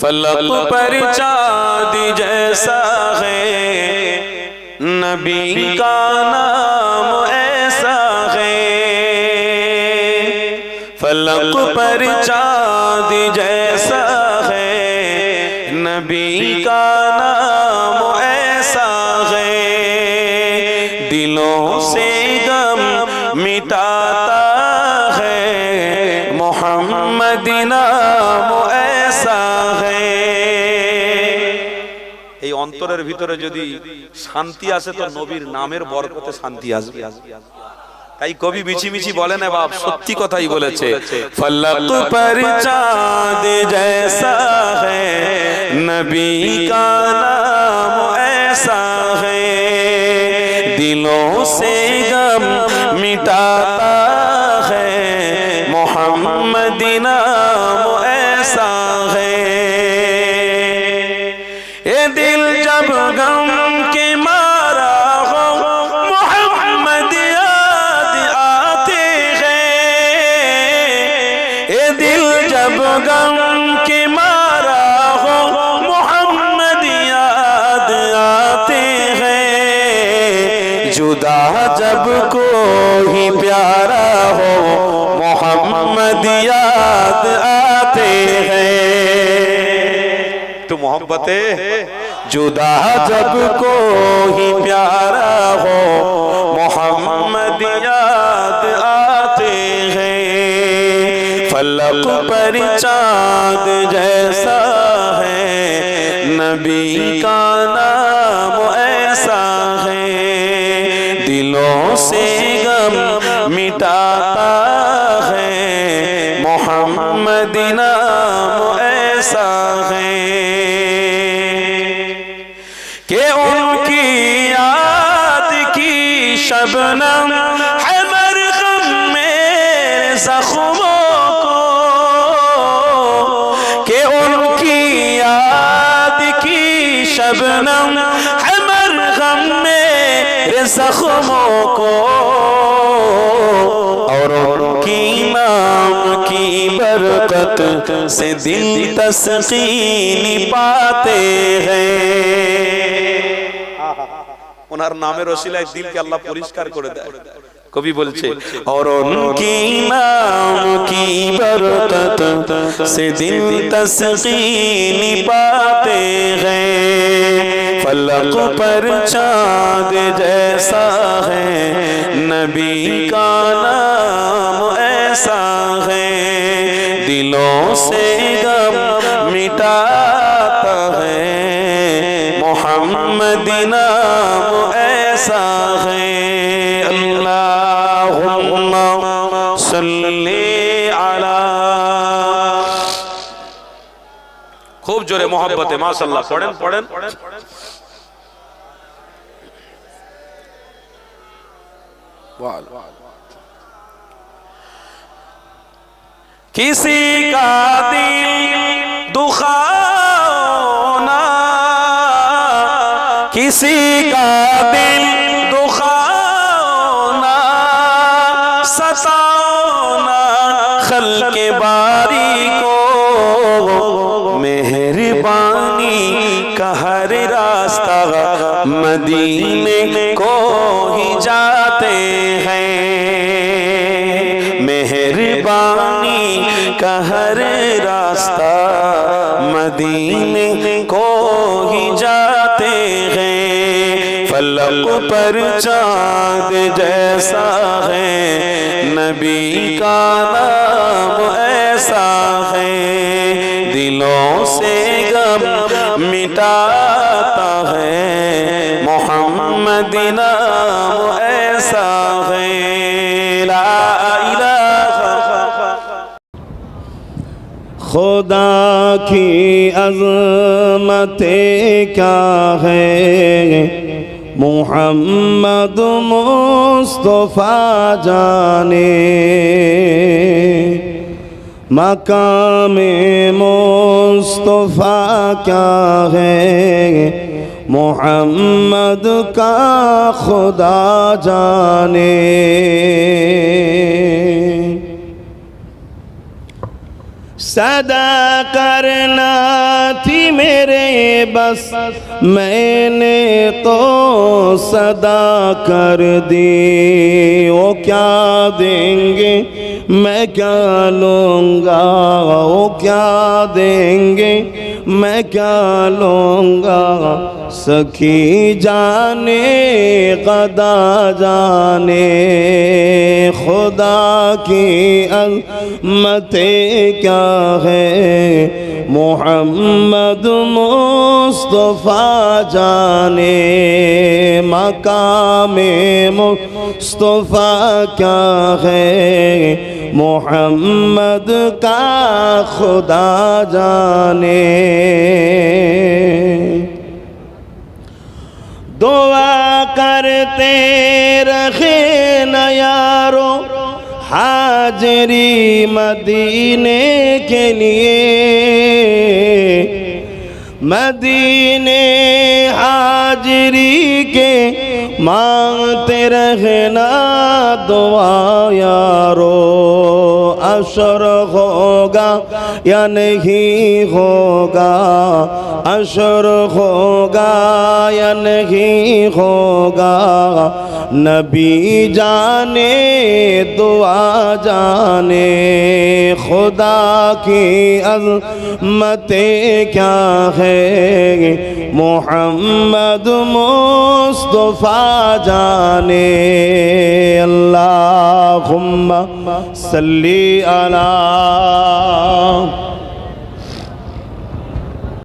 فلک پر چاد جیسا ہے۔ نبی کا نام ایسا ہے۔ فلک پر چاد جیسا ہے۔ نبی کا نام ایسا ہے۔ دلوں سے غم مٹاتا ہے۔ محمد نام অন্তরের ভিতরে যদি শান্তি আসে তো নবীর নামের বরকতে শান্তি আসবে তাই কবি মিছি মিছি বলে না বাপ সত্যি কথাই বলেছে ফলক पर चांद जैसा है नबी का नाम ऐसा है दिलों से गम मिटाता है मोहम्मद غم کے مارا ہو، محمد یاد آتے ہیں۔ دل جب غم کے مارا ہو، محمد یاد آتے ہیں۔ جدا جب کو ہی پیارا ہو، محمد یاد آتے ہیں۔ تو محبت ہے جدا جب کو ہی پیارا ہو، محمد یاد آتے ہیں۔ فلق پر چاند جیسا ہے، نبی کا نام ایسا ہے۔ دلوں سے غم مٹاتا ہے، محمد نام শবনম হমর গম মেরে জখমো কে উনকি ইয়াদ কি শবনম হমর গম মেরে জখমো কো اور کی نام کی برکت سے دل تسکین پاتے ہیں. ওনার নামের ওসিলায় দিলকে আল্লাহ পরিষ্কার করে দেয় কবি বলছে और उनकी नाम की बरकत से दिल तस्कीन पाते हैं फलक पर चांद जैसा है नबी का नाम ऐसा है दिलों से गम मिटाता है मोहम्मद नाम صلی علی. خوب جورے محبت ہے ما صلی ماشاءاللہ پڑھیں پڑھیں. کسی کا دل دخانہ کسی کا تغا مدینے کو ہی جاتے ہیں۔ مہربانی کا ہر راستہ مدینے کو ہی جاتے ہیں۔ فلک پر چاند جیسا ہے، نبی کا نام ایسا ہے۔ دلوں سے غم مٹا خدا کی عظمت کیا ہے محمد مصطفیٰ जाने مقام مصطفیٰ کیا ہے محمد کا خدا जाने صدا کرنا تھی میرے بس، میں نے تو صدا کر دی۔ وہ کیا دیں گے؟ میں کیا لوں گا؟ وہ کیا دیں گے؟ میں کیا لوں گا؟ सखी जाने कदा जाने खुदा की अजमते क्या है मोहम्मद मुस्तफ़ा जाने मकाम मुस्तफ़ा क्या है मोहम्मद का खुदा जाने رکھے نہ یارو حاضری مدینے کے لیے مدینے حاضری کے مانگتے رہنا دعا یارو حشر ہوگا یا نہیں ہوگا حشر ہوگا یا نہیں ہوگا نبی جانے دعا جانے خدا کی عظمتیں کیا ہے محمد مصطفیٰ جانے اللہم صلی لنا